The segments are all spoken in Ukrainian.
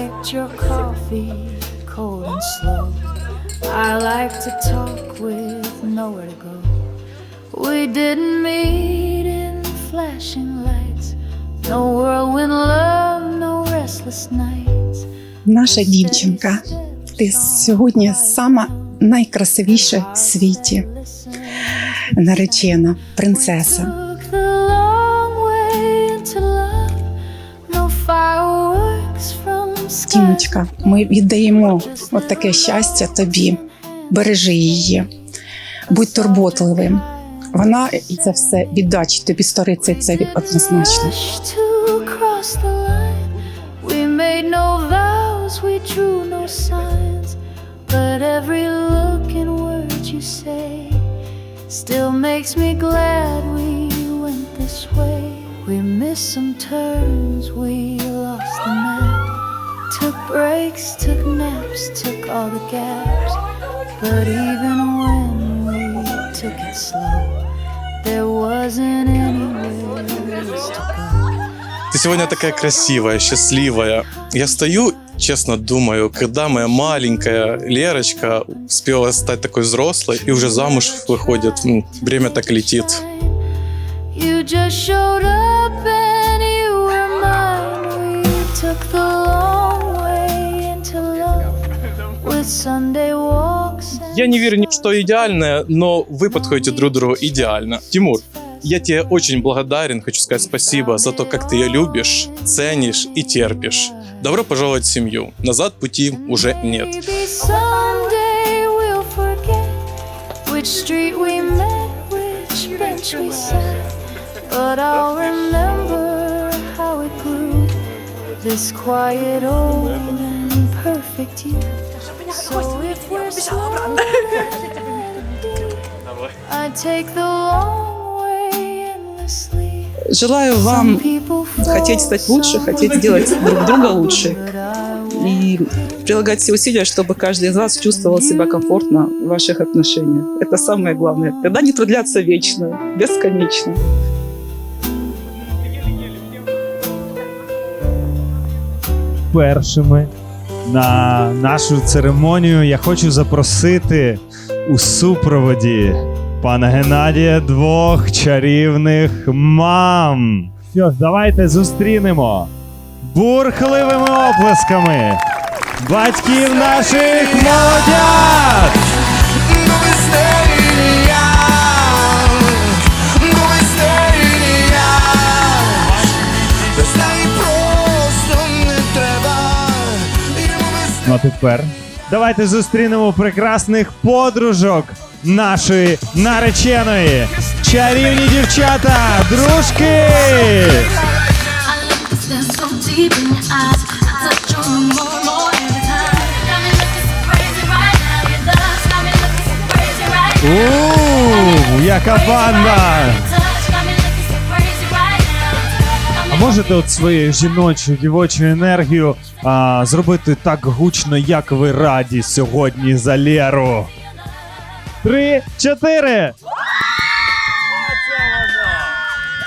liked your coffee cold and slow. I like to talk with nowhere to go. We didn't meet in flashing lights. No whirlwind love, no restless nights. Наша дівчинка, ти сьогодні сама найкрасивіша в світі. Наречена, принцеса. Тімочка, ми віддаємо от таке щастя тобі. Бережи її, будь турботливим. Вона це все віддачі тобі сториця, це однозначно. Still makes me glad we went this way. We missed some turns, we breaks, took naps, took all the gaps. But even when we took it slow, there wasn't anywhere to go. Ты сегодня такая красивая, счастливая. Я стою, честно думаю, когда моя маленькая Лерочка успела стать такой взрослой и уже замуж выходит, время так летит. You just showed up and you were mine. We took the long Я не верю ни в что идеальное, но вы подходите друг другу идеально. Тимур, я тебе очень благодарен, хочу сказать спасибо за то, как ты ее любишь, ценишь и терпишь. Добро пожаловать в семью. Назад пути уже нет. But I'll remember how it grew. This quiet, old, and perfect you. So if we're I take the long way endlessly. Желаю вам хотеть стать лучше, хотеть сделать друг друга лучше. и прилагать все усилия, чтобы каждый из вас чувствовал себя комфортно в ваших отношениях. Это самое главное. Тогда они продлятся вечно, бесконечно. першими на нашу церемонію я хочу запросити у супроводі пана Геннадія двох чарівних мам. Що ж, давайте зустрінемо бурхливими оплесками батьків наших молодят! Тепер давайте зустрінемо прекрасних подружок нашої нареченої. Чарівні дівчата, дружки! I look to stand so deep in your eyes. I touch on you more and more every time. Got me looking so crazy right now. Your love's got me looking so crazy right now. У, яка банда! А можете от своєю жіночою дівочою енергію а, зробити так гучно, як ви раді сьогодні за Леру? Три, чотири.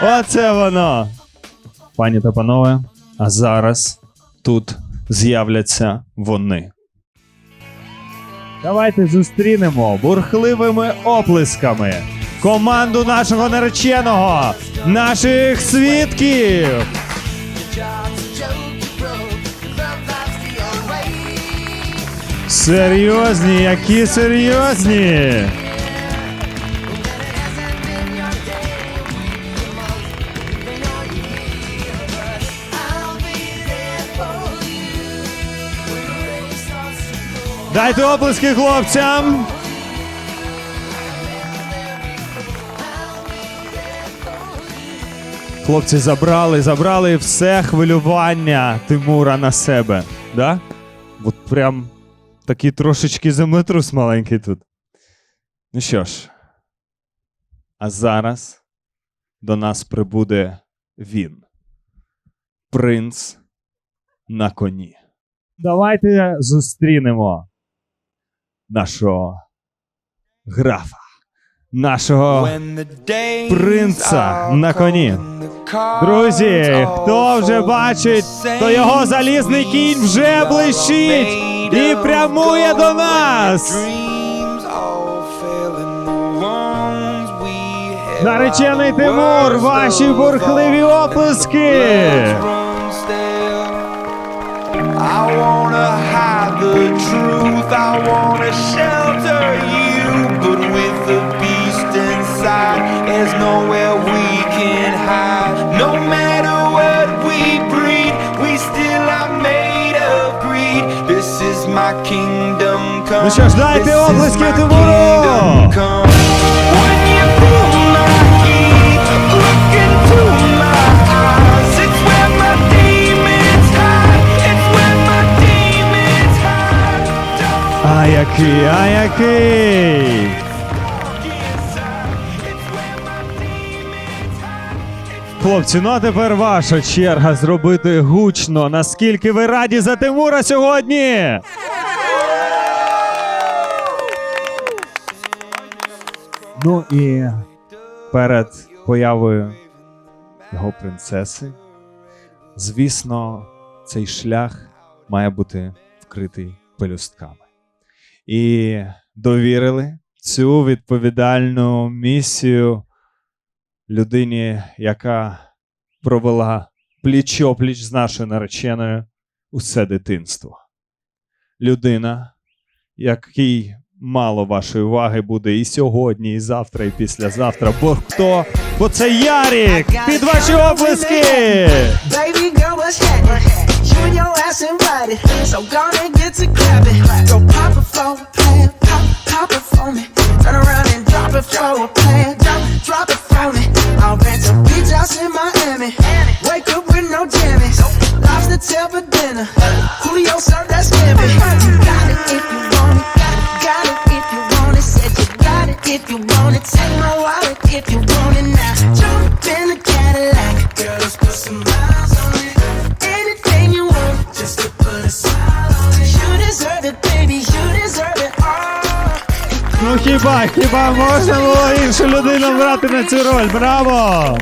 Оце воно! Пані та панове, а зараз тут з'являться вони. Давайте зустрінемо бурхливими оплесками команду нашого нареченого, наших свідків. Серйозні, які серйозні. Дайте оплески хлопцям. Хлопці забрали, забрали все хвилювання Тимура на себе. Да? От прям такий трошечки землетрус маленький тут. Ну що ж, а зараз до нас прибуде він. Принц на коні. Давайте зустрінемо нашого графа нашого принца на коні. Друзі, хто вже бачить, то його залізний кінь вже блищить і прямує до нас. Наречений Тимур, ваші бурхливі оплески. Wanna hide It's where my demons hide. Don't А який, а який? Хлопці, ну а тепер ваша черга зробити гучно. Наскільки ви раді за Тимура сьогодні? Ну і перед появою його принцеси, звісно, цей шлях має бути вкритий пелюстками. І довірили цю відповідальну місію людині, яка провела пліч-опліч з нашою нареченою усе дитинство. Людина, якій мало вашої уваги буде і сьогодні, і завтра, і післязавтра. Бо хто? Бо це Ярік! Під ваші оплески! Lobster for dinner. Julio served that scampi. Got it if you want it. Got it if you want it. Said you got it if you want it. Take my wallet if you want it now. Jump in the Cadillac. Girl, let's put some miles on it. Anything you want, just to put a smile on it. You deserve it, baby. You deserve it all. Ну хіба, хіба можна було іншу людину брати на цю роль? Браво!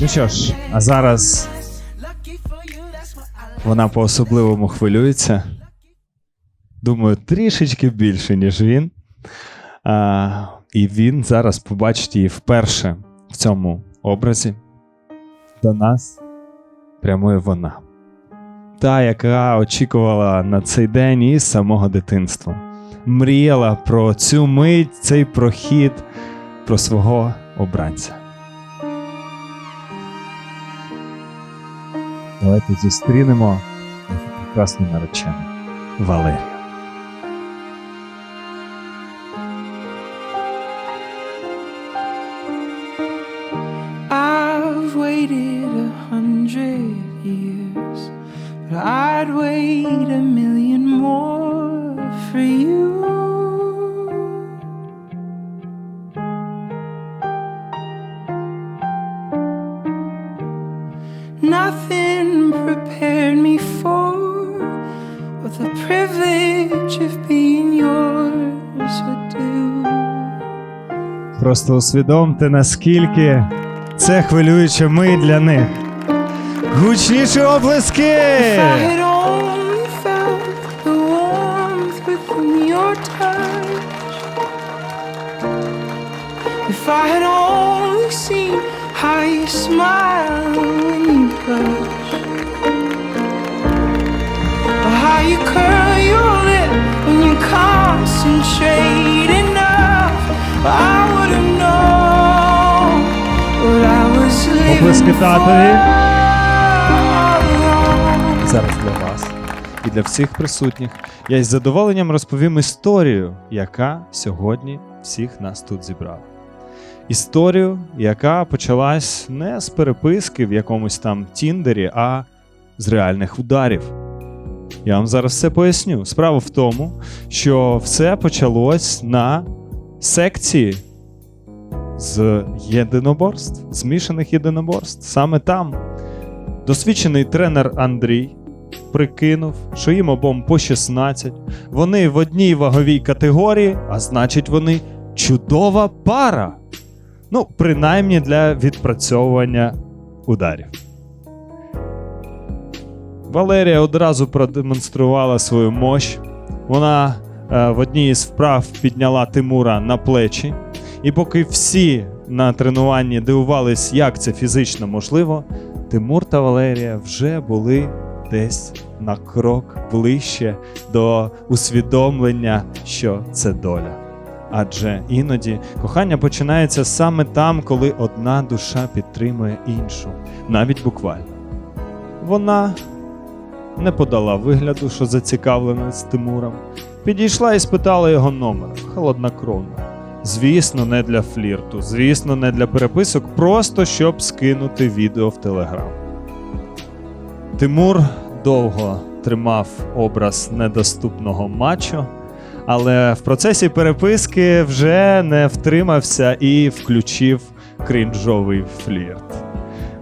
Ну що ж, а зараз вона по-особливому хвилюється. Думаю, трішечки більше, ніж він. А, і він зараз побачить її вперше в цьому образі. До нас прямує вона. Та, яка очікувала на цей день із самого дитинства. Мріяла про цю мить, цей прохід, про свого обранця. Давайте зустрінемо прекрасну наречену Валерію. waited a hundred years, but I'd wait a million more for you. Nothing prepared me for what the privilege of being yours would do. Просто усвідомте, наскільки це хвилююче ми для них. Гучніші оплески! If I had only seen how you smile when you blush. For. Зараз для вас і для всіх присутніх я із задоволенням розповім історію, яка сьогодні всіх нас тут зібрала. Історію, яка почалась не з переписки в якомусь там Тіндері, а з реальних ударів. Я вам зараз все поясню. Справа в тому, що все почалось на секції з єдиноборств, змішаних єдиноборств. Саме там досвідчений тренер Андрій прикинув, що їм обом по 16, вони в одній ваговій категорії, а значить, вони чудова пара. Ну, принаймні для відпрацьовування ударів. Валерія одразу продемонструвала свою мощь. Вона е, в одній із вправ підняла Тимура на плечі. І поки всі на тренуванні дивувались, як це фізично можливо, Тимур та Валерія вже були десь на крок ближче до усвідомлення, що це доля. Адже іноді кохання починається саме там, коли одна душа підтримує іншу, навіть буквально. Вона не подала вигляду, що зацікавлена з Тимуром, підійшла і спитала його номер холоднокровно. Звісно, не для флірту, звісно, не для переписок, просто щоб скинути відео в Телеграм. Тимур довго тримав образ недоступного мачо, але в процесі переписки вже не втримався і включив крінжовий флірт.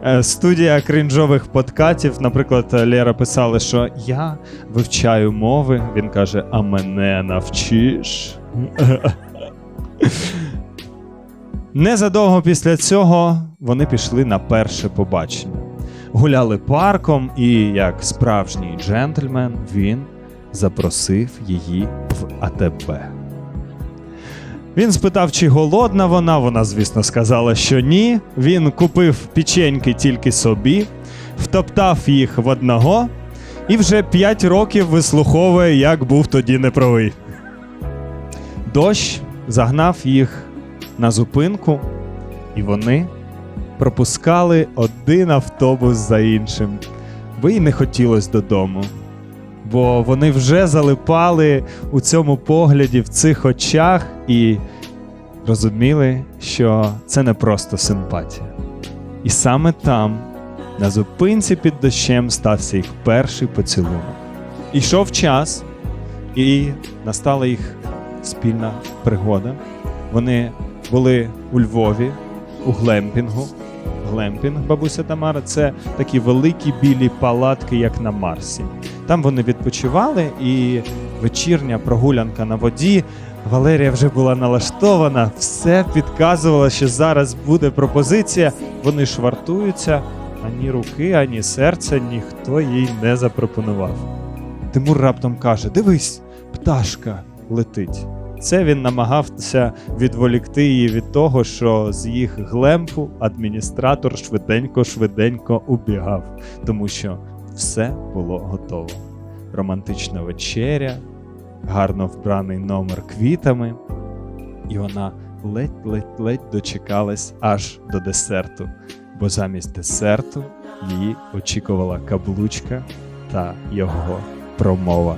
Е, Студія крінжових подкатів, наприклад, Лера писала, що я вивчаю мови. Він каже: А мене навчиш. Незадовго після цього вони пішли на перше побачення. Гуляли парком, і, як справжній джентльмен, він запросив її в АТБ. Він спитав, чи голодна вона. Вона, звісно, сказала, що ні. Він купив печеньки тільки собі, втоптав їх в одного і вже 5 років вислуховує, як був тоді неправий. Дощ загнав їх на зупинку, і вони пропускали один автобус за іншим, бо їй не хотілося додому. Бо вони вже залипали у цьому погляді, в цих очах, і розуміли, що це не просто симпатія. І саме там, на зупинці під дощем, стався їх перший поцілунок. Ішов час, і настала їх спільна пригода. Вони були у Львові, у глемпінгу. Глемпінг, бабуся Тамара, це такі великі білі палатки, як на Марсі. Там вони відпочивали, і вечірня прогулянка на воді. Валерія вже була налаштована, все підказувало, що зараз буде пропозиція. Вони швартуються, ані руки, ані серця ніхто їй не запропонував. Тимур раптом каже: Дивись, пташка летить. Це він намагався відволікти її від того, що з їх глемпу адміністратор швиденько-швиденько убігав, тому що все було готово. Романтична вечеря, гарно вбраний номер квітами, і вона ледь-ледь-ледь дочекалась аж до десерту, бо замість десерту її очікувала каблучка та його промова.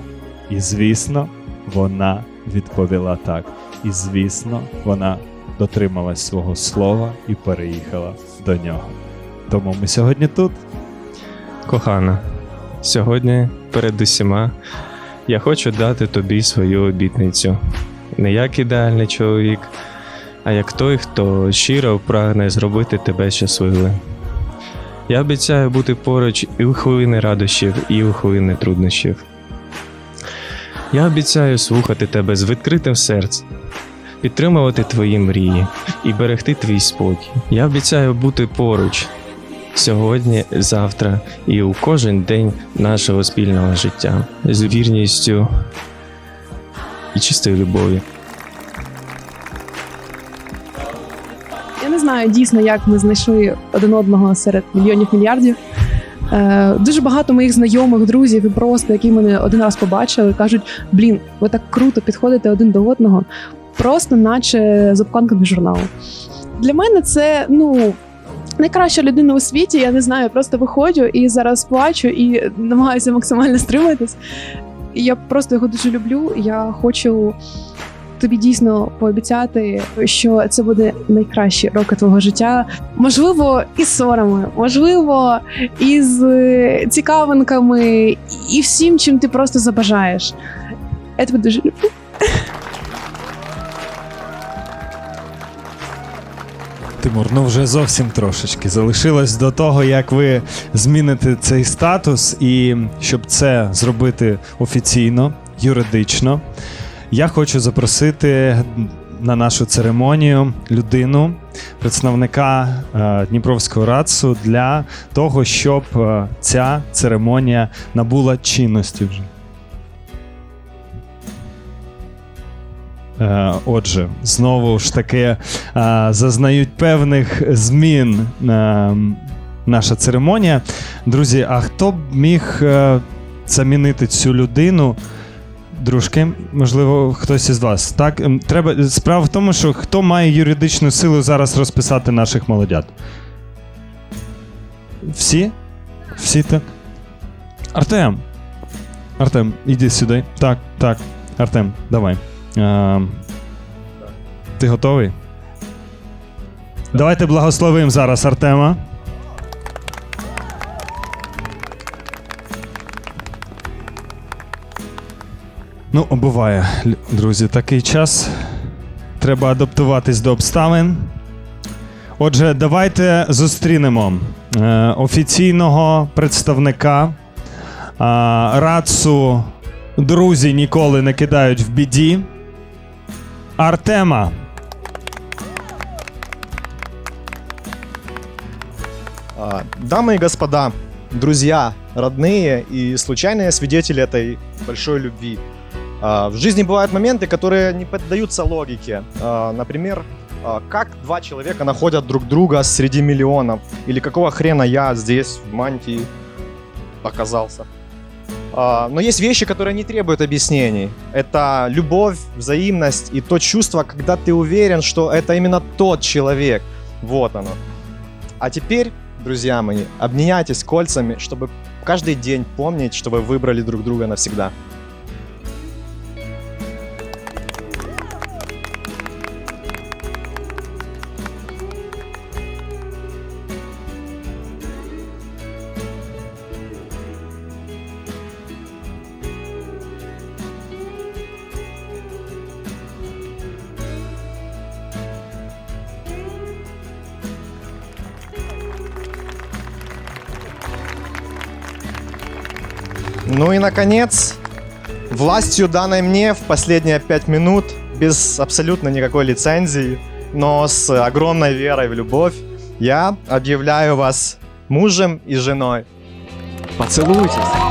І звісно, вона відповіла так. І звісно, вона дотрималась свого слова і переїхала до нього. Тому ми сьогодні тут. Кохана, сьогодні перед усіма я хочу дати тобі свою обітницю. Не як ідеальний чоловік, а як той, хто щиро прагне зробити тебе щасливим. Я обіцяю бути поруч і у хвилини радощів, і у хвилини труднощів. Я обіцяю слухати тебе з відкритим серцем, підтримувати твої мрії і берегти твій спокій. Я обіцяю бути поруч сьогодні, завтра і у кожен день нашого спільного життя з вірністю і чистою любов'ю. Я не знаю дійсно, як ми знайшли один одного серед мільйонів мільярдів. Е, дуже багато моїх знайомих, друзів і просто, які мене один раз побачили, кажуть: блін, ви так круто підходите один до одного, просто наче з обкладинками журналу. Для мене це ну. Найкраща людина у світі, я не знаю, я просто виходжу і зараз плачу і намагаюся максимально стриматись. Я просто його дуже люблю. Я хочу тобі дійсно пообіцяти, що це буде найкращі роки твого життя. Можливо, із ссорами, можливо, із е, цікавинками, і всім, чим ти просто забажаєш. Я тебе дуже люблю. Тимур, ну вже зовсім трошечки. Залишилось до того, як ви зміните цей статус, і щоб це зробити офіційно, юридично, я хочу запросити на нашу церемонію людину, представника е, Дніпровського РАЦу для того, щоб е, ця церемонія набула чинності вже. Е, Отже, знову ж таки зазнають певних змін наша церемонія. Друзі, а хто б міг замінити цю людину? Дружки, можливо, хтось із вас. Так, ем, треба. Справа в тому, що хто має юридичну силу зараз розписати наших молодят? Всі? Всі так? Артем. Артем, іди сюди. Так, так. Артем, давай. А, ти готовий? Давайте благословимо зараз Артема. Ну, буває, лю- друзі, такий час. Треба адаптуватись до обставин. Отже, давайте зустрінемо е, офіційного представника е, РАЦу Друзі ніколи не кидають в біді. Артема. А, Дамы и господа, друзья, родные и случайные свидетели этой большой любви. А, В жизни бывают моменты, которые не поддаются логике. А, Например, а, как два человека находят друг друга среди миллионов? Или какого хрена я здесь в мантии оказался? Но есть вещи, которые не требуют объяснений. Это любовь, взаимность и то чувство, когда ты уверен, что это именно тот человек. Вот оно. А теперь друзья мои, обменяйтесь кольцами, чтобы каждый день помнить, что вы выбрали друг друга навсегда. Ну и, наконец, властью данной мне в последние пять минут, без абсолютно никакой лицензии, но с огромной верой в любовь, я объявляю вас мужем и женой. Поцелуйтесь.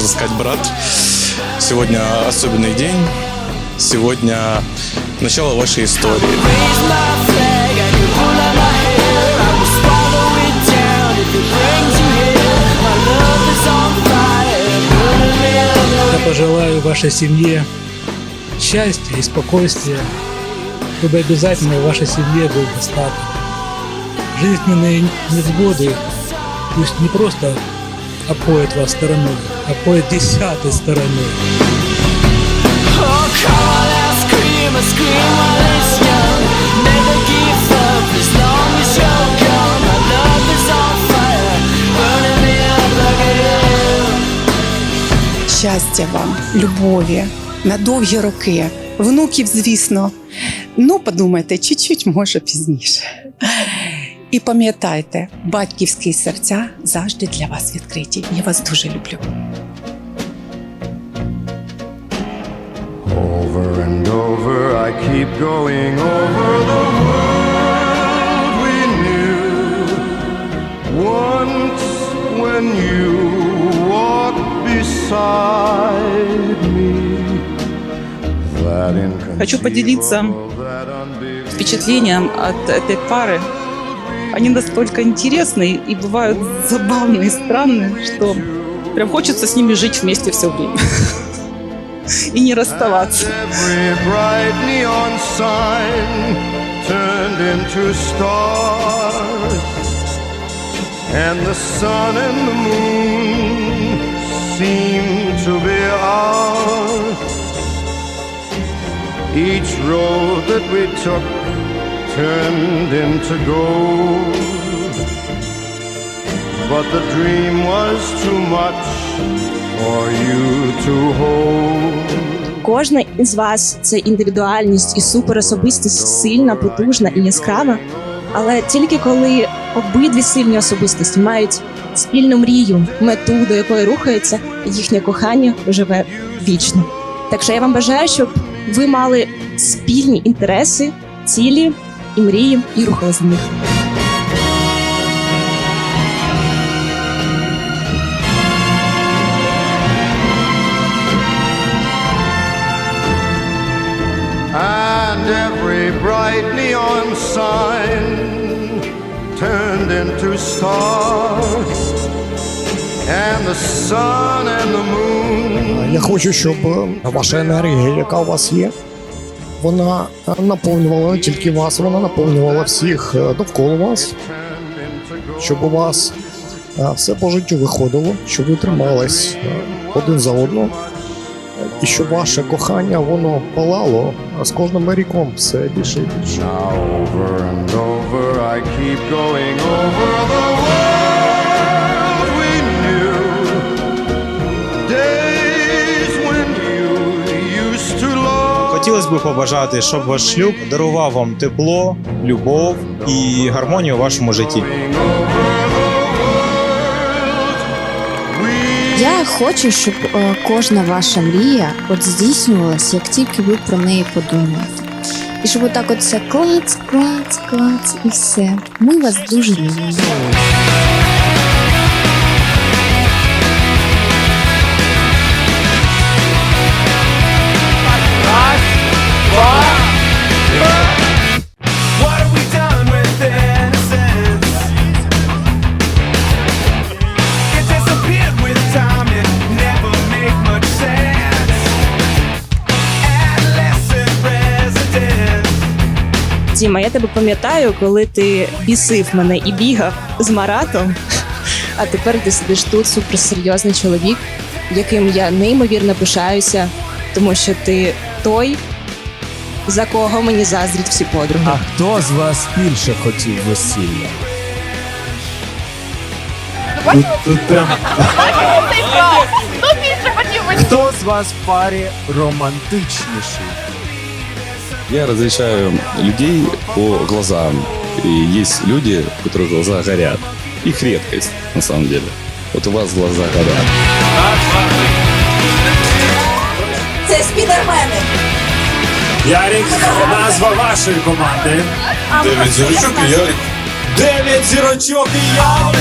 Можно сказать, брат. Сегодня особенный день. Сегодня начало вашей истории. Я пожелаю вашей семье счастья и спокойствия, чтобы обязательно в вашей семье был достаток. Жизненные невзгоды пусть не просто обходят вас стороной, обходят десятой стороной. Щастя вам, любові, на довгі роки, внуків, звісно. Ну, подумайте, чуть-чуть може пізніше. І пам'ятайте, батьківські серця завжди для вас відкриті. Я вас дуже люблю. Over and over, I keep going over the world we knew. Once when you walked beside me, that Хочу поделиться inconceivable, that unbelievable. впечатлением от этой пары. Они настолько интересные и бывают забавные странные, что прям хочется с ними жить вместе все время. И не расставаться. And the sun and the moon seemed to be ours. Each road that we took turned into gold. But the dream was too much for you to hold. Кожна із вас це індивідуальність і суперособистість сильна, потужна і яскрава. Але тільки коли обидві сильні особистості мають спільну мрію, мету, до якої рухаються, їхнє кохання живе вічно. Так що я вам бажаю, щоб ви мали спільні інтереси, цілі і мрії, і рухали за них. and every bright neon sign turned into stars, and the sun and the moon. Я хочу, щоб е, ваша енергія, яка у вас є, Вона е, наповнювала не тільки вас, вона наповнювала всіх е, довкола вас, щоб у вас е, все по життю виходило, щоб ви тримались один за одного, і щоб ваше кохання воно палало а з кожним ріком все більше і більше. Хотілося б побажати, щоб ваш шлюб дарував вам тепло, любов і гармонію у вашому житті. Я хочу, щоб е, кожна ваша мрія от здійснювалась, як тільки ви про неї подумаєте. І щоб отак от все клац, клац, клац і все. Ми вас дуже любимо. Я тебе пам'ятаю, коли ти бісив мене і бігав з маратом. А тепер ти сидиш тут, суперсерйозний чоловік, яким я неймовірно пишаюся, тому що ти той, за кого мені заздрять всі подруги. А хто з вас більше хотів весілля? Хто з вас в парі романтичніший? Я различаю людей по глазам. И есть люди, у которых глаза горят. Их редкость, на самом деле. Вот у вас глаза горят. Це спідермени! Ярик, назва вашої команди. Дев'ять зірочок і Ярик. Дев'ять зірочок і я.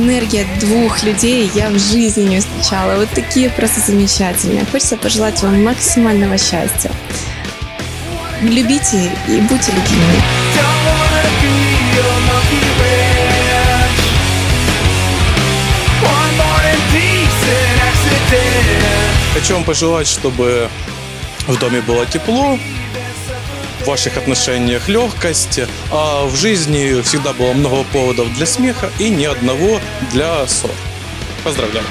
Энергия двух людей я в жизни не встречала. Вот такие просто замечательные. Хочется пожелать вам максимального счастья. Любите и будьте любимыми. Хочу вам пожелать, чтобы в доме было тепло, в ваших отношениях легкость, а в жизни всегда было много поводов для смеха и ни одного для ссор. Поздравляю!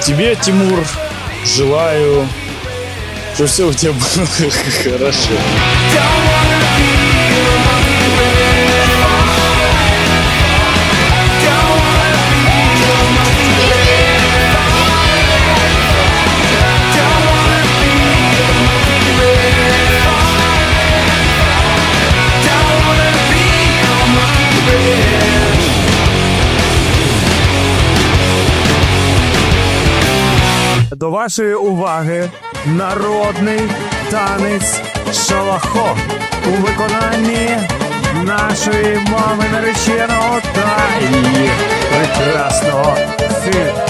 Тебе, Тимур, желаю чтобы все у тебя было хорошо. До вашої уваги народний танець шалахо у виконанні нашої мами нареченого та її прекрасного сина.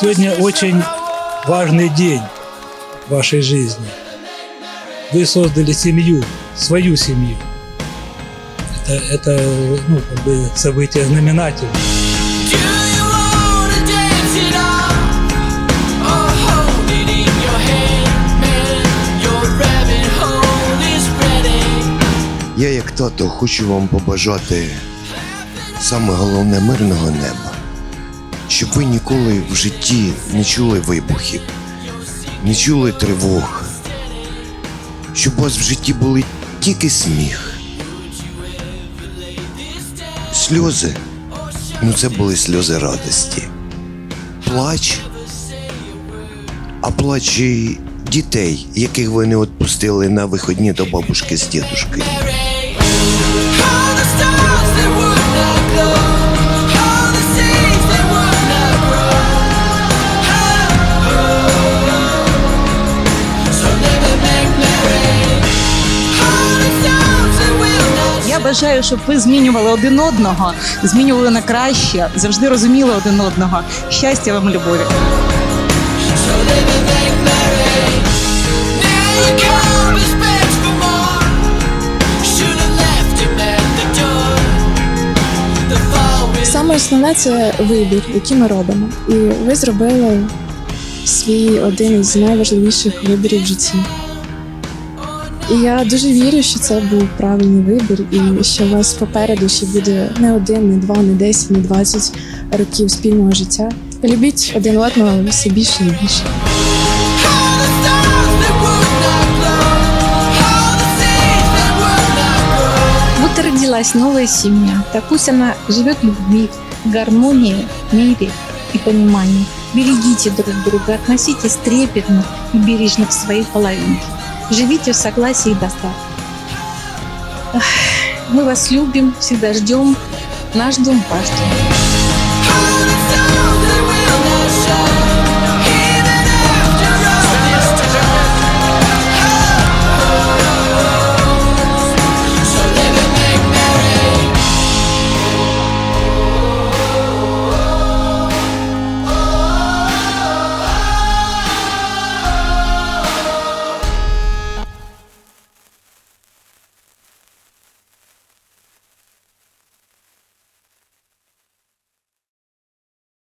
Сегодня очень важный день в вашей жизни. Вы создали семью, свою семью. Это, это ну, как бы событие знаменательное. Я, як тато, хочу вам побажати саме головне мирного неба. Щоб ви ніколи в житті не чули вибухів, не чули тривог. Щоб у вас в житті були тільки сміх. Сльози. Ну, це були сльози радості. Плач. А плач і дітей, яких ви не відпустили на виходні до бабушки з дідушкою. Бажаю, щоб ви змінювали один одного, змінювали на краще, завжди розуміли один одного. Щастя вам, любові. Саме основне це вибір, який ми робимо. І ви зробили свій один із найважливіших виборів в житті. І я дуже вірю, що це був правильний вибір, і що у вас попереду ще буде не один, не два, не десять, не двадцять років спільного життя. Любіть один одного все більше і більше. И родилась новая семья. Так пусть она живет в любви, гармонии, мире и понимании. Берегите друг друга, относитесь трепетно и бережно к своей половинке. Живите в согласии и достатке. Мы вас любим, всегда ждем. Наш дом ваш дом.